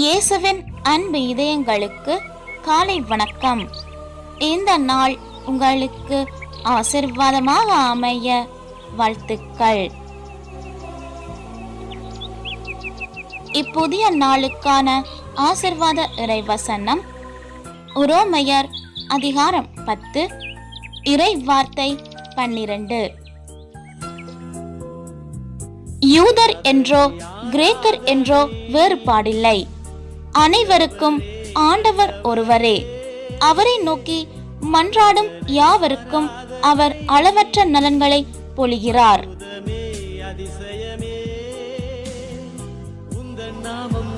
இயேசுவின் அன்பு இதயங்களுக்கு காலை வணக்கம். இந்த நாள் உங்களுக்கு ஆசிர்வாதமாக அமைய வாழ்த்துக்கள். இப்புதிய நாளுக்கான ஆசிர்வாத இறைவசனம் உரோமையர் அதிகாரம் பத்து இறை வார்த்தை பன்னிரண்டு. யூதர் என்றோ கிரேக்கர் என்றோ வேறுபாடில்லை. அனைவருக்கும் ஆண்டவர் ஒருவரே. அவரை நோக்கி மன்றாடும் யாவருக்கும் அவர் அளவற்ற நலன்களை பொழிகிறார். நாமம்